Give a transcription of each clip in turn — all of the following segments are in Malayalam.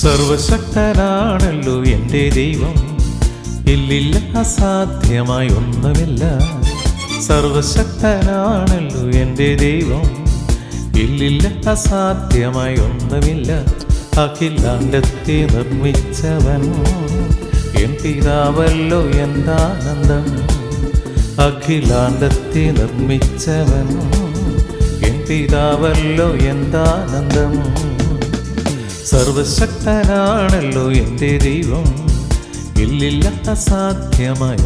സർവശക്തനാണല്ലോ എന്റെ ദൈവം. ഇല്ലില്ല അസാധ്യമായി ഒന്നുമില്ല. സർവശക്തനാണല്ലോ എന്റെ ദൈവം. ഇല്ലില്ല അസാധ്യമായി ഒന്നുമില്ല. അഖിലാണ്ടത്തെ നിർമ്മിച്ചവൻ എൻ പിതാവല്ലോ എന്താനന്ദം. അഖിലാണ്ടത്തെ നിർമ്മിച്ചവൻ എൻ പിതാവല്ലോ എന്താനന്ദം. സർവശക്തനാണല്ലോ എന്റെ ദൈവം. ഇല്ലില്ല അസാധ്യമായി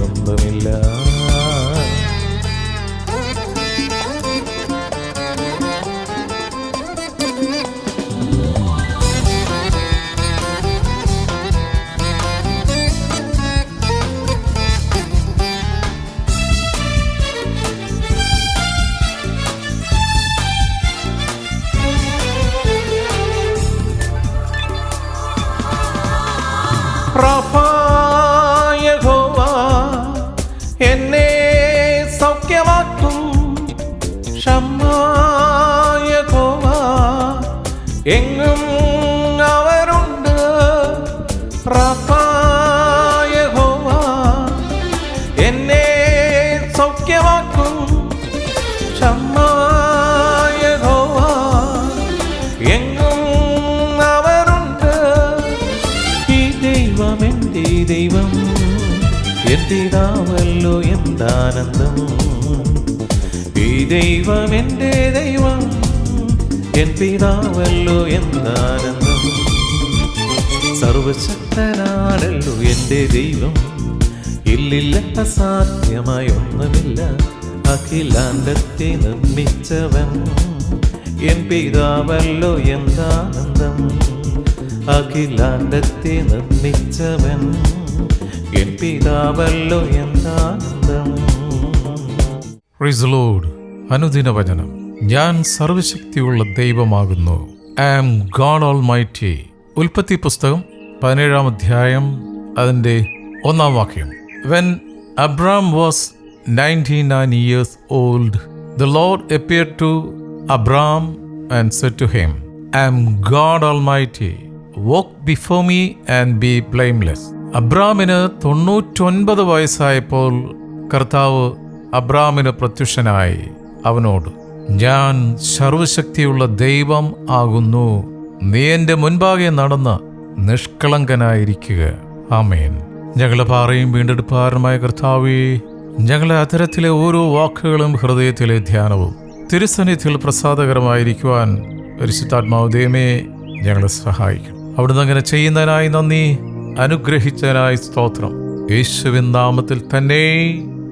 എന്താനന്ദം ഈ ദൈവം എന്റെ ദൈവം എൻ പിതാവല്ലോ എന്താനന്ദം സർവശക്തനാണല്ലോ എന്റെ ദൈവം ഇല്ലില്ല സാധ്യമായി ഒന്നുമില്ല അഖിലാന്തത്തെ നിർമ്മിച്ചവൻ എൻ പിതാവല്ലോ എന്താനന്ദം അഖിലാന്തത്തെ നിർമ്മിച്ചവൻ എൻ പിതാവല്ലോ എന്താനന്ദം Lord. അനുദിന വചനം. ഞാൻ സർവശക്തിയുള്ള ദൈവമാകുന്നു. I am God almighty ഉൽപ്പത്തി പുസ്തകം പതിനേഴാം അധ്യായം അതിന്റെ ഒന്നാം വാക്യം. When Abram was ninety nine years old the Lord appeared to Abram and said to him am God almighty walk before me and be blameless അബ്രാമിന് തൊണ്ണൂറ്റൊൻപത് വയസ്സായപ്പോൾ കർത്താവ് അബ്രാമിന് പ്രത്യക്ഷനായി അവനോട് ഞാൻ സർവശക്തിയുള്ള ദൈവം ആകുന്നു. നീ എന്റെ മുൻപാകെ നടന്ന് നിഷ്കളങ്കനായിരിക്കുക. ആമേൻ. ഞങ്ങളെ പാറയും വീണ്ടെടുപ്പാരമായ കർത്താവേ ഞങ്ങളെ അത്തരത്തിലെ ഓരോ വാക്കുകളും ഹൃദയത്തിലെ ധ്യാനവും തിരുസന്നിധിയിൽ പ്രസാദകരമായിരിക്കുവാൻ പരിശുദ്ധാത്മാവ് ദൈവമേ ഞങ്ങളെ സഹായിക്കും. അവിടുന്ന് അങ്ങനെ ചെയ്യുന്നതിനായി നന്ദി അനുഗ്രഹിച്ചതിനായി സ്തോത്രം. യേശുവിൻ നാമത്തിൽ തന്നെ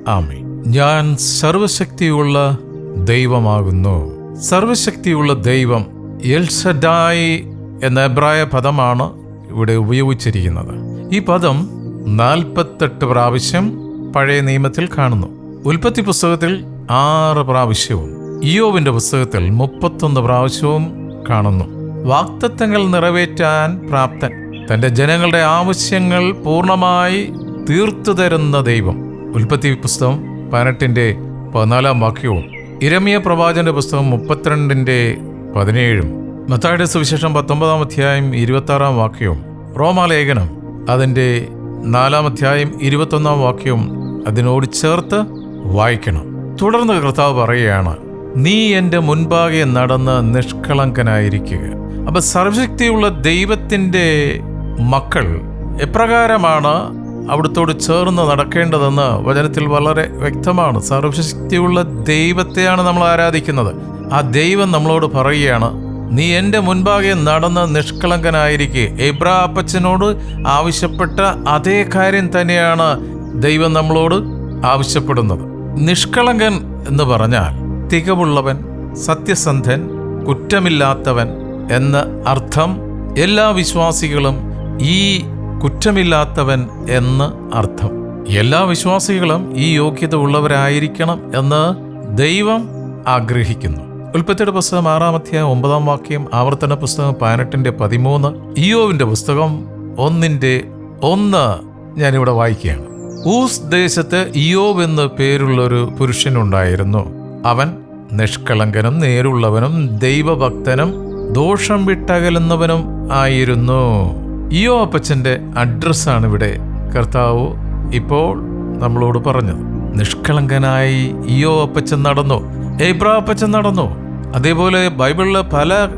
ആമേ ഞാൻ സർവശക്തിയുള്ള ദൈവമാകുന്നു. സർവശക്തിയുള്ള ദൈവം എൽസഡായി എന്ന എബ്രായ പദമാണ് ഇവിടെ ഉപയോഗിച്ചിരിക്കുന്നത്. ഈ പദം നാൽപ്പത്തെട്ട് പ്രാവശ്യം പഴയ നിയമത്തിൽ കാണുന്നു. ഉൽപ്പത്തി പുസ്തകത്തിൽ ആറ് പ്രാവശ്യവും ഇയോവിന്റെ പുസ്തകത്തിൽ മുപ്പത്തൊന്ന് പ്രാവശ്യവും കാണുന്നു. വാക്തത്വങ്ങൾ നിറവേറ്റാൻ പ്രാപ്തൻ തന്റെ ജനങ്ങളുടെ ആവശ്യങ്ങൾ പൂർണമായി തീർത്തു തരുന്ന ദൈവം. ഉൽപ്പത്തി പുസ്തകം പതിനെട്ടിന്റെ പതിനാലാം വാക്യവും ഇരമിയ പ്രവാചന്റെ പുസ്തകം മുപ്പത്തിരണ്ടിന്റെ പതിനേഴും മത്തായുടെ സുവിശേഷം പത്തൊമ്പതാം അധ്യായം ഇരുപത്തി ആറാം വാക്യവും റോമാലേഖനം അതിന്റെ നാലാം അധ്യായം ഇരുപത്തൊന്നാം വാക്യവും അതിനോട് ചേർത്ത് വായിക്കണം. തുടർന്ന് കർത്താവ് പറയുകയാണ് നീ എന്റെ മുൻപാകെ നടന്ന് നിഷ്കളങ്കനായിരിക്കുക. അപ്പൊ സർവശക്തിയുള്ള ദൈവത്തിന്റെ മക്കൾ എപ്രകാരമാണ് അവിടുത്തോട് ചേർന്ന് നടക്കേണ്ടതെന്ന് വചനത്തിൽ വളരെ വ്യക്തമാണ്. സർവശക്തിയുള്ള ദൈവത്തെയാണ് നമ്മൾ ആരാധിക്കുന്നത്. ആ ദൈവം നമ്മളോട് പറയുകയാണ് നീ എന്റെ മുൻപാകെ നടന്ന് നിഷ്കളങ്കനായിരിക്കെ. എബ്രാ അപ്പച്ചനോട് ആവശ്യപ്പെട്ട അതേ കാര്യം തന്നെയാണ് ദൈവം നമ്മളോട് ആവശ്യപ്പെടുന്നത്. നിഷ്കളങ്കൻ എന്ന് പറഞ്ഞാൽ തികവുള്ളവൻ സത്യസന്ധൻ കുറ്റമില്ലാത്തവൻ എന്ന അർത്ഥം എല്ലാ വിശ്വാസികളും ഈ കുറ്റമില്ലാത്തവൻ എന്ന് അർത്ഥം. എല്ലാ വിശ്വാസികളും ഈ യോഗ്യത ഉള്ളവരായിരിക്കണം എന്ന് ദൈവം ആഗ്രഹിക്കുന്നു. ഉൽപ്പത്തിയുടെ പുസ്തകം ആറാം അധ്യായം ഒമ്പതാം വാക്യം ആവർത്തന പുസ്തകം പതിനെട്ടിന്റെ പതിമൂന്ന് ഇയോവിന്റെ പുസ്തകം ഒന്നിന്റെ ഒന്ന് ഞാനിവിടെ വായിക്കുകയാണ്. ഊസ് ദേശത്ത് ഇയോവ് എന്ന് പേരുള്ളൊരു പുരുഷനുണ്ടായിരുന്നു. അവൻ നിഷ്കളങ്കനും നേരുള്ളവനും ദൈവഭക്തനും ദോഷം വിട്ടകലുന്നവനും ആയിരുന്നു. ഇയോ അപ്പച്ചന്റെ അഡ്രസ്സാണ് ഇവിടെ. കർത്താവ് ഇപ്പോൾ നമ്മളോട് പറഞ്ഞത് നിഷ്കളങ്കനായി ഇയോ അപ്പച്ചൻ നടന്നു? ഏബ്രാ അപ്പച്ചൻ നടന്നു? അതേപോലെ ബൈബിളിലെ പല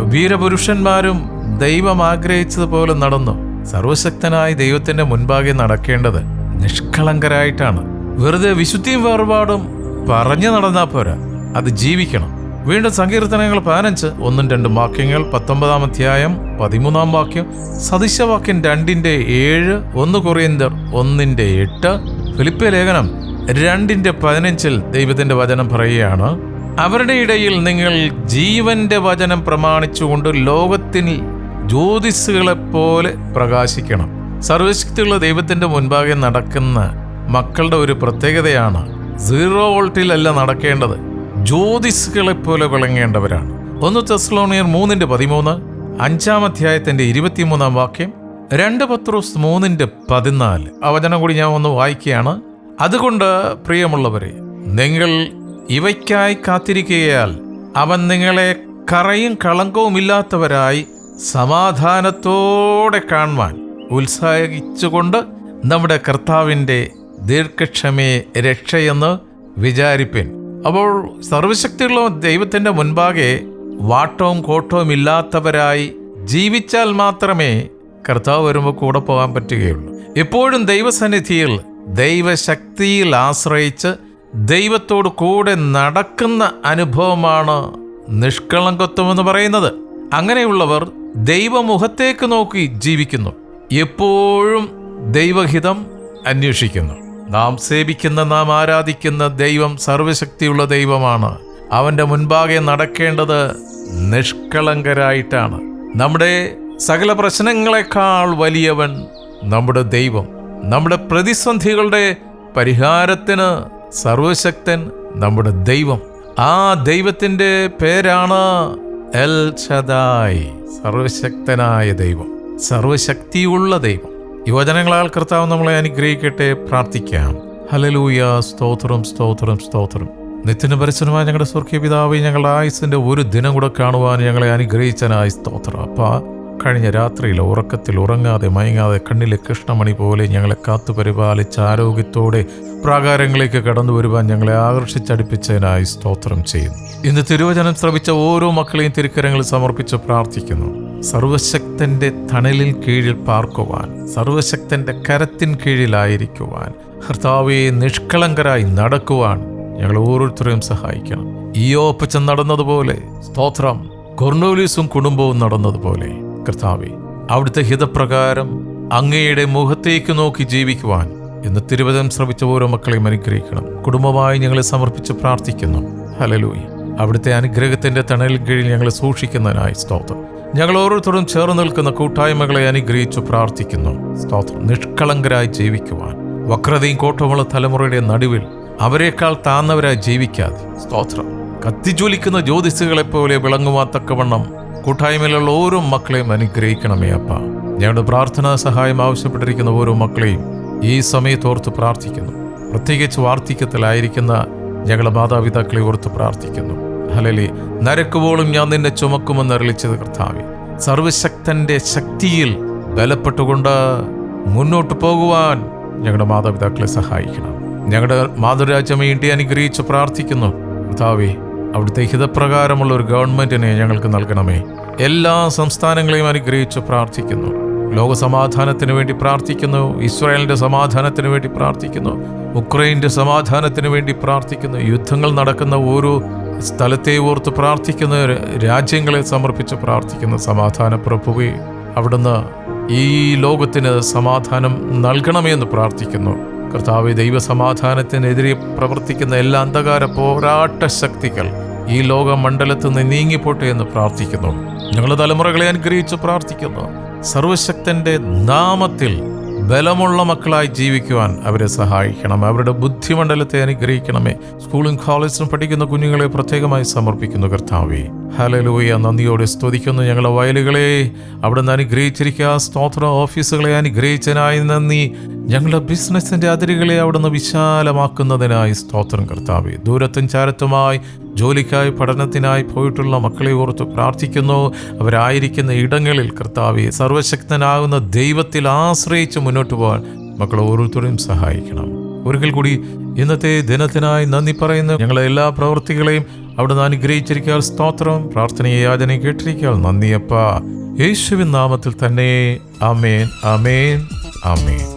വീരപുരുഷന്മാരും ദൈവം ആഗ്രഹിച്ചതുപോലെ നടന്നു. സർവശക്തനായ ദൈവത്തിന്റെ മുൻപാകെ നടക്കേണ്ടത് നിഷ്കളങ്കരായിട്ടാണ്. വെറുതെ വിശുദ്ധിയും വേർപാടും പറഞ്ഞു നടന്നാൽ പോരാ. അത് ജീവിക്കണം. വീണ്ടും സങ്കീർത്തനങ്ങൾ പതിനഞ്ച് ഒന്നും രണ്ടും വാക്യങ്ങൾ പത്തൊമ്പതാം അധ്യായം പതിമൂന്നാം വാക്യം. സദിശവാക്യം രണ്ടിന്റെ ഏഴ് ഒന്ന് കൊറിയന്തർ ഒന്നിന്റെ എട്ട് ഫിലിപ്പിയ ലേഖനം രണ്ടിന്റെ പതിനഞ്ചിൽ ദൈവത്തിന്റെ വചനം പറയുകയാണ്. അവരുടെ ഇടയിൽ നിങ്ങൾ ജീവന്റെ വചനം പ്രമാണിച്ചുകൊണ്ട് ലോകത്തിൽ ജ്യോതിസുകളെപ്പോലെ പ്രകാശിക്കണം. സർവശക്തിയുള്ള ദൈവത്തിന്റെ മുൻപാകെ നടക്കുന്ന മക്കളുടെ ഒരു പ്രത്യേകതയാണ് സീറോ വോൾട്ടിലല്ല നടക്കേണ്ടത്. ജ്യോതിസുകളെപ്പോലെ വിളങ്ങേണ്ടവരാണ്. ഒന്ന് തെസ്ലോണിയർ മൂന്നിന്റെ പതിമൂന്ന് അഞ്ചാം അധ്യായത്തിന്റെ ഇരുപത്തിമൂന്നാം വാക്യം രണ്ട് പത്രോസ് മൂന്നിന്റെ പതിനാല്. ആ വചനം കൂടി ഞാൻ ഒന്ന് വായിക്കുകയാണ്. അതുകൊണ്ട് പ്രിയമുള്ളവരെ നിങ്ങൾ ഇവയ്ക്കായി കാത്തിരിക്കുകയാൽ അവൻ നിങ്ങളെ കറയും കളങ്കവും ഇല്ലാത്തവരായി സമാധാനത്തോടെ കാണുവാൻ ഉത്സാഹിച്ചുകൊണ്ട് നമ്മുടെ കർത്താവിന്റെ ദീർഘക്ഷമയെ രക്ഷയെന്ന് വിചാരിപ്പിൻ. അപ്പോൾ സർവശക്തിയുള്ള ദൈവത്തിന്റെ മുൻപാകെ വാട്ടവും കോട്ടവും ഇല്ലാത്തവരായി ജീവിച്ചാൽ മാത്രമേ കർത്താവ് വരുമ്പോൾ കൂടെ പോകാൻ പറ്റുകയുള്ളൂ. എപ്പോഴും ദൈവസന്നിധിയിൽ ദൈവശക്തിയിൽ ആശ്രയിച്ച് ദൈവത്തോട് കൂടെ നടക്കുന്ന അനുഭവമാണ് നിഷ്കളങ്കത്വം എന്ന് പറയുന്നത്. അങ്ങനെയുള്ളവർ ദൈവമുഖത്തേക്ക് നോക്കി ജീവിക്കുന്നു. എപ്പോഴും ദൈവഹിതം അന്വേഷിക്കുന്നു. നാം സേവിക്കുന്ന നാം ആരാധിക്കുന്ന ദൈവം സർവശക്തിയുള്ള ദൈവമാണ്. അവന്റെ മുൻപാകെ നടക്കേണ്ടത് നിഷ്കളങ്കരായിട്ടാണ്. നമ്മുടെ സകല പ്രശ്നങ്ങളെക്കാൾ വലിയവൻ നമ്മുടെ ദൈവം. നമ്മുടെ പ്രതിസന്ധികളുടെ പരിഹാരത്തിന് സർവശക്തൻ നമ്മുടെ ദൈവം. ആ ദൈവത്തിന്റെ പേരാണ് എൽ ഷദായ് സർവശക്തനായ ദൈവം. സർവശക്തിയുള്ള ദൈവം. യുവജനങ്ങളാൽ കർത്താവ് നമ്മളെ അനുഗ്രഹിക്കട്ടെ പ്രാർത്ഥിക്കാം. ഹലലൂയ സ്തോത്രം സ്തോത്രം സ്തോത്രം. നിത്യന് പരിസരമായ ഞങ്ങളുടെ സ്വർഗീയ പിതാവ് ഞങ്ങളുടെ ആയുസിന്റെ ഒരു ദിനം കൂടെ കാണുവാൻ ഞങ്ങളെ അനുഗ്രഹിച്ചനായി സ്തോത്രം. അപ്പ കഴിഞ്ഞ രാത്രിയിൽ ഉറക്കത്തിൽ ഉറങ്ങാതെ മയങ്ങാതെ കണ്ണിലെ കൃഷ്ണമണി പോലെ ഞങ്ങളെ കാത്തു പരിപാലിച്ച് ആരോഗ്യത്തോടെ പ്രാകാരങ്ങളിലേക്ക് കടന്നു വരുവാൻ ഞങ്ങളെ ആകർഷിച്ചടിപ്പിച്ചതിനായി സ്തോത്രം ചെയ്യുന്നു. ഇന്ന് തിരുവചനം ശ്രവിച്ച ഓരോ മക്കളെയും തിരുക്കരങ്ങളിൽ സമർപ്പിച്ച് പ്രാർത്ഥിക്കുന്നു. സർവശക്തന്റെ തണലിൽ കീഴിൽ പാർക്കുവാൻ സർവശക്തന്റെ കരത്തിൻ കീഴിലായിരിക്കുവാൻ കർത്താവെ നിഷ്കളങ്കരായി നടക്കുവാൻ ഞങ്ങൾ ഓരോരുത്തരെയും സഹായിക്കണം. ഈ ഓപ്പച്ചൻ നടന്നതുപോലെ സ്തോത്രം കൊർണോലീസും കുടുംബവും നടന്നതുപോലെ കർത്താവെ അവിടുത്തെ ഹിതപ്രകാരം അങ്ങയുടെ മുഖത്തേക്ക് നോക്കി ജീവിക്കുവാൻ ഇന്ന് തിരുവചനം ശ്രമിച്ച ഓരോ മക്കളെയും അനുഗ്രഹിക്കണം. കുടുംബമായി ഞങ്ങളെ സമർപ്പിച്ച് പ്രാർത്ഥിക്കുന്നു. ഹലലൂയി അവിടുത്തെ അനുഗ്രഹത്തിന്റെ തണലിൽ കീഴിൽ ഞങ്ങളെ സൂക്ഷിക്കുന്നതിനായി സ്തോത്രം. ഞങ്ങൾ ഓരോരുത്തരും ചേർന്ന് നിൽക്കുന്ന കൂട്ടായ്മകളെ അനുഗ്രഹിച്ചു പ്രാർത്ഥിക്കുന്നു. സ്തോത്രം. നിഷ്കളങ്കരായി ജീവിക്കുവാൻ. വക്രതയും കോട്ടമുള്ള തലമുറയുടെ നടുവിൽ അവരെക്കാൾ താന്നവരായി ജീവിക്കാതെ. സ്തോത്രം. കത്തിജ്വലിക്കുന്ന ജ്യോതിസുകളെപ്പോലെ വിളങ്ങുവാൻ തക്കവണ്ണം കൂട്ടായ്മയിലുള്ള ഓരോ മക്കളെയും അനുഗ്രഹിക്കണമേ അപ്പ. ഞങ്ങളുടെ പ്രാർത്ഥനാ സഹായം ആവശ്യപ്പെട്ടിരിക്കുന്ന ഓരോ മക്കളെയും ഈ സമയത്തോർത്ത് പ്രാർത്ഥിക്കുന്നു. പ്രത്യേകിച്ച് വാർദ്ധക്യത്തിലായിരിക്കുന്ന ഞങ്ങളുടെ മാതാപിതാക്കളെ ഓർത്ത് പ്രാർത്ഥിക്കുന്നു. ഹലലി നരക്കുവോളും ഞാൻ നിന്നെ ചുമക്കുമെന്ന് അറിയിച്ചത് കർത്താവെ. സർവശക്തന്റെ ശക്തിയിൽ ബലപ്പെട്ടുകൊണ്ട് മുന്നോട്ട് പോകുവാൻ ഞങ്ങളുടെ മാതാപിതാക്കളെ സഹായിക്കണം. ഞങ്ങളുടെ മാതൃരാജ്യം ഇന്ത്യ അനുഗ്രഹിച്ച് പ്രാർത്ഥിക്കുന്നു. കർത്താവെ അവിടുത്തെ ഹിതപ്രകാരമുള്ള ഒരു ഗവൺമെന്റിനെ ഞങ്ങൾക്ക് നൽകണമേ. എല്ലാ സംസ്ഥാനങ്ങളെയും അനുഗ്രഹിച്ച് പ്രാർത്ഥിക്കുന്നു. ലോക സമാധാനത്തിന് വേണ്ടി പ്രാർത്ഥിക്കുന്നു. ഇസ്രായേലിന്റെ സമാധാനത്തിന് വേണ്ടി പ്രാർത്ഥിക്കുന്നു. ഉക്രൈന്റെ സമാധാനത്തിന് വേണ്ടി പ്രാർത്ഥിക്കുന്നു. യുദ്ധങ്ങൾ നടക്കുന്ന ഓരോ സ്ഥലത്തെ ഓർത്ത് പ്രാർത്ഥിക്കുന്ന രാജ്യങ്ങളെ സമർപ്പിച്ച് പ്രാർത്ഥിക്കുന്ന സമാധാന പ്രഭുവെ അവിടുന്ന് ഈ ലോകത്തിന് സമാധാനം നൽകണമെന്ന് പ്രാർത്ഥിക്കുന്നു. കർത്താവ് ദൈവ സമാധാനത്തിനെതിരെ പ്രവർത്തിക്കുന്ന എല്ലാ അന്ധകാര പോരാട്ട ശക്തികൾ ഈ ലോക മണ്ഡലത്തിൽ നിന്ന് നീങ്ങിപ്പോട്ടെ എന്ന് പ്രാർത്ഥിക്കുന്നു. ഞങ്ങളുടെ തലമുറകളെ അനുഗ്രഹിച്ച് പ്രാർത്ഥിക്കുന്നു. സർവശക്തന്റെ നാമത്തിൽ ബലമുള്ള മക്കളായി ജീവിക്കുവാൻ അവരെ സഹായിക്കണം. അവരുടെ ബുദ്ധിമണ്ഡലത്തെ അനുഗ്രഹിക്കണമേ. സ്കൂളും കോളേജിലും പഠിക്കുന്ന കുഞ്ഞുങ്ങളെ പ്രത്യേകമായി സമർപ്പിക്കുന്നു കർത്താവേ. ഹലലൂയ നന്ദിയോടെ സ്തുതിക്കുന്നു ഞങ്ങളെ വയലുകളെ. അവിടെ നിന്ന് അനുഗ്രഹിച്ചിരിക്കുക സ്തോത്ര ഓഫീസുകളെ അനുഗ്രഹിച്ചതിനായി നന്ദി. ഞങ്ങളുടെ ബിസിനസിന്റെ അതിരുകളെ അവിടുന്ന് വിശാലമാക്കുന്നതിനായി സ്തോത്രം കർത്താവെ. ദൂരത്തും ചാരത്തുമായി ജോലിക്കായി പഠനത്തിനായി പോയിട്ടുള്ള മക്കളെ ഓർത്ത് പ്രാർത്ഥിക്കുന്നു. അവരായിരിക്കുന്ന ഇടങ്ങളിൽ കർത്താവെ സർവശക്തനാകുന്ന ദൈവത്തിൽ ആശ്രയിച്ച് മുന്നോട്ട് പോകാൻ മക്കളെ ഓരോരുത്തരെയും സഹായിക്കണം. ഒരിക്കൽ കൂടി ഇന്നത്തെ ദിനത്തിനായി നന്ദി പറയുന്നു. ഞങ്ങളെ എല്ലാ പ്രവൃത്തികളെയും അവിടുന്ന് അനുഗ്രഹിച്ചിരിക്കാൻ സ്തോത്രം. പ്രാർത്ഥനയെ യാചന കേട്ടിരിക്കാൻ നന്ദിയപ്പ. യേശുവിൻ നാമത്തിൽ തന്നെ. അമേൻ അമേൻ ആമേൻ.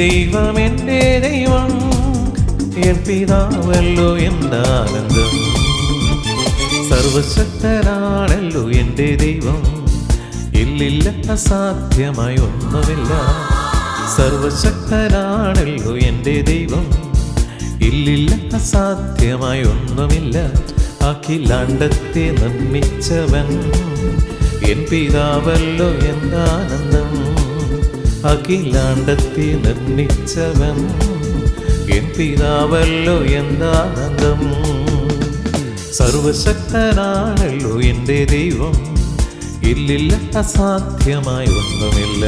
ദൈവം എന്റെ ദൈവം എൻ പിതാവല്ലോ എന്താനന്ദം സർവശക്തനാണല്ലോ എന്റെ ദൈവം ഇല്ലില്ല അസാധ്യമായി ഒന്നുമില്ല. സർവശക്തനാണല്ലോ എന്റെ ദൈവം ഇല്ലില്ല അസാധ്യമായി ഒന്നുമില്ല. അഖിലാണ്ടത്തെ നിർമ്മിച്ചവൻ എൻ പിതാവല്ലോ എന്താനന്ദം അഖിലാണ്ടത്തെ നിർമ്മിച്ചവൻ എൻ പിതാവല്ലോ എന്താനന്ദം സർവശക്തനാണല്ലോ എന്റെ ദൈവം. ഇല്ലില്ല അസാധ്യമായി ഒന്നുമില്ല